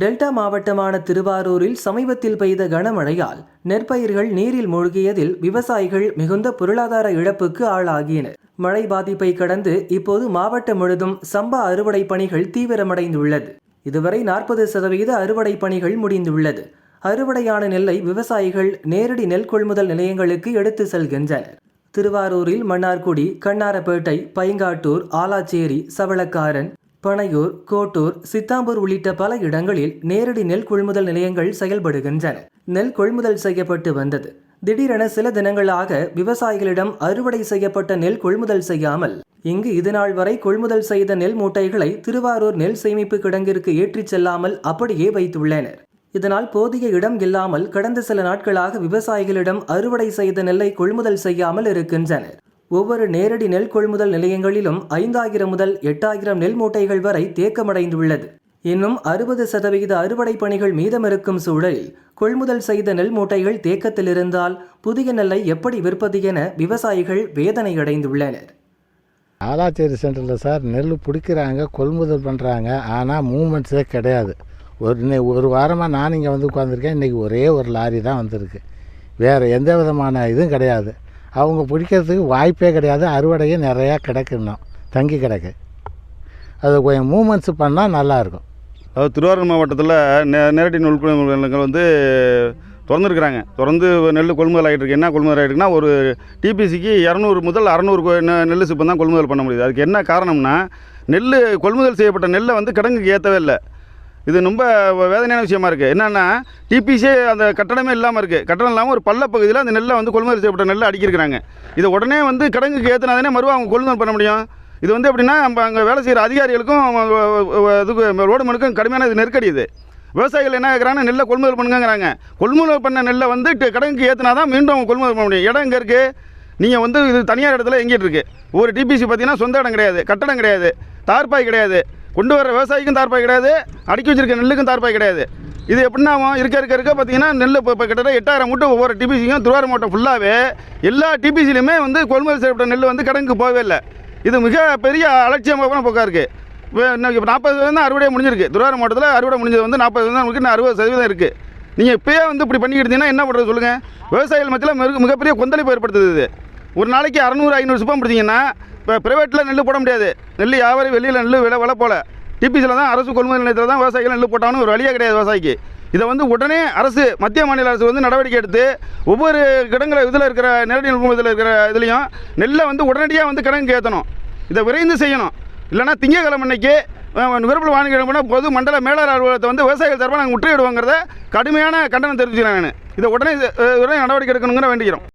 Delta மாவட்டமான திருவாரூரில் சமீபத்தில் பெய்த கனமழையால் நெற்பயிர்கள் நீரில் மூழ்கியதில் விவசாயிகள் மிகுந்த பொருளாதார இழப்புக்கு ஆளாகினர். மழை பாதிப்பை கடந்து இப்போது மாவட்டம் முழுதும் சம்பா அறுவடை பணிகள் தீவிரமடைந்துள்ளது. இதுவரை நாற்பது சதவீத அறுவடை பணிகள் முடிந்துள்ளது. அறுவடையான நெல்லை விவசாயிகள் நேரடி நெல் கொள்முதல் நிலையங்களுக்கு எடுத்து செல்கின்றனர். திருவாரூரில் மன்னார்குடி கண்ணாரப்பேட்டை பைங்காட்டூர் ஆலாச்சேரி சவளக்காரன் பனையூர் கோட்டூர் சித்தாம்பூர் உள்ளிட்ட பல இடங்களில் நேரடி நெல் கொள்முதல் நிலையங்கள் செயல்படுகின்றன. நெல் கொள்முதல் செய்யப்பட்டு வந்தது. திடீரென சில தினங்களாக விவசாயிகளிடம் அறுவடை செய்யப்பட்ட நெல் கொள்முதல் செய்யாமல் இங்கு இதுநாள் வரை கொள்முதல் செய்த நெல் மூட்டைகளை திருவாரூர் நெல் சேமிப்பு கிடங்கிற்கு ஏற்றிச் செல்லாமல் அப்படியே வைத்துள்ளனர். இதனால் போதிய இடம் இல்லாமல் கடந்த சில நாட்களாக விவசாயிகளிடம் அறுவடை செய்த நெல்லை கொள்முதல் செய்யாமல் இருக்கின்றனர். ஒவ்வொரு நேரடி நெல் கொள்முதல் நிலையங்களிலும் ஐந்தாயிரம் முதல் எட்டாயிரம் நெல் மூட்டைகள் வரை தேக்கமடைந்துள்ளது. இன்னும் அறுபது சதவிகித அறுவடை பணிகள் மீதமிருக்கும் சூழலில் கொள்முதல் செய்த நெல் மூட்டைகள் தேக்கத்தில் இருந்தால் புதிய நெல்லை எப்படி விற்பது என விவசாயிகள் வேதனை அடைந்துள்ளனர் ஆலாச்சேரி சென்டரில் சார் நெல் பிடிக்கிறாங்க கொள்முதல் பண்ணுறாங்க ஆனால் மூமெண்ட்ஸே கிடையாது. ஒரு இன்னை ஒரு வாரமாக நான் இங்கே வந்து உட்காந்துருக்கேன் இன்றைக்கி ஒரே ஒரு லாரி தான் வந்திருக்கு. வேறு எந்த விதமான இதுவும் கிடையாது. அவங்க பிடிக்கிறதுக்கு வாய்ப்பே கிடையாது. அறுவடையும் நிறையா கிடக்கு இன்னும். தங்கி கிடக்கு. அது கொஞ்சம் மூமெண்ட்ஸ் பண்ணால் நல்லாயிருக்கும் அதாவது திருவாரூர் மாவட்டத்தில் நே நேரடி நெல் நிலங்கள் வந்து திறந்துருக்குறாங்க. திறந்து நெல் கொள்முதல் ஆகிட்டு இருக்கு என்ன கொள்முதல் ஆகிட்டுருக்குன்னா ஒரு டிபிசிக்கு இரநூறு முதல் அறநூறு நெல் சிப்பம் தான் கொள்முதல் பண்ண முடியுது. அதுக்கு என்ன காரணம்னா நெல் கொள்முதல் செய்யப்பட்ட நெல்லை வந்து கிடங்குக்கு ஏற்றவே இல்லை. இது ரொம்ப வேதனையான விஷயமா இருக்குது என்னென்னா டிபிசி அந்த கட்டடமே இல்லாமல் இருக்குது கட்டணம் இல்லாமல் ஒரு பள்ளப்பகுதியில் அந்த நெல்லை வந்து கொள்முதல் செய்யப்பட்ட நெல்லை அடிக்கிருக்கிறாங்க. இதை உடனே வந்து கிடங்குக்கு ஏற்றினாதானே மறுவா அவங்க கொள்முதல் பண்ண முடியும்? இது வந்து எப்படின்னா நம்ம அங்கே வேலை செய்கிற அதிகாரிகளுக்கும் அவங்க, இதுக்கு ரோடு மனுக்கும் கடுமையான இது நெருக்கடி இது. விவசாயிகள் என்ன கேட்குறாங்க நெல்லை கொள்முதல் பண்ணுங்கிறாங்க கொள்முதல் பண்ண நெல்லை வந்து கடனுக்கு ஏற்றினா தான் மீண்டும் அவங்க கொள்முதல் பண்ண முடியும். இடம் இங்கே இருக்குது நீங்கள் வந்து இது தனியார் இடத்துல எங்கிட்டு இருக்கு? ஒரு டிபிசி பார்த்தீங்கன்னா சொந்த இடம் கிடையாது. கட்டடம் கிடையாது. தார்பாய் கிடையாது. கொண்டு வர விவசாயிக்கும் தார்பாய் கிடையாது அடுக்கி வச்சிருக்க நெல்லுக்கும் தார்பாய் கிடையாது. இது எப்படின்னா இருக்க இருக்க இருக்க பார்த்தீங்கன்னா நெல் இப்போ இப்போ கிட்டத்தட்ட எட்டாயிரம் மூட்டை ஒவ்வொரு டிபிசியும் திருவாரூர் மாவட்டம் ஃபுல்லாகவே எல்லா டிபிசிலையுமே வந்து கொள்முதல் செய்யப்பட்ட நெல் வந்து கடனுக்கு போகவே இல்லை. இது மிக பெரிய அலட்சியமாக போக்கா இருக்குது இப்போ நாற்பது சதவீதம் தான் அறுவடை முடிஞ்சிருக்கு. திருவாரூர் மாவட்டத்தில் அறுவடை முடிஞ்சது வந்து நாற்பது சதவீதம் நமக்கு இன்னும் அறுபது சதவீதம் இருக்குது நீங்கள் இப்போயே வந்து இப்படி பண்ணிக்கிட்டீங்கன்னா என்ன பண்ணுறது சொல்லுங்கள் விவசாயிகள் மத்தியில் மிக மிகப்பெரிய கொந்தளிப்பு ஏற்படுத்துது இது. ஒரு நாளைக்கு அறநூறு ஐநூறு சிப்பம் பிடிச்சிங்கன்னா இப்போ ப்ரைவேட்டில் நெல் போட முடியாது. நெல் யாவரும் வெளியில் நெல் விலை விலை போல. டிபிசியில் தான் அரசு கொள்முதல் நிலையத்தில் தான் விவசாயிகள் நெல் போட்டாலும் ஒரு வழியாக கிடையாது விவசாயிக்கு. இதை வந்து உடனே அரசு மத்திய மாநில அரசு வந்து நடவடிக்கை எடுத்து ஒவ்வொரு கிடங்கில் இதில் இருக்கிற நேரடி நெல் இருக்கிற இதுலேயும் நெல்லை வந்து உடனடியாக வந்து கிடங்கு ஏற்றணும் இதை விரைந்து செய்யணும். இல்லைன்னா திங்கக்கிழமை அன்னைக்கு நுகர்பொருள் வாணிகிழமை பொது மண்டல மேலாளர் அலுவலகத்தை வந்து விவசாயிகள் தரப்பாக நாங்கள் முற்றுகிடுவோங்கிறத கடுமையான கண்டனம் தெரிவிச்சுக்கிறேன் நான். இதை உடனே உடனே நடவடிக்கை எடுக்கணுங்கிற வேண்டிக்கிறோம்.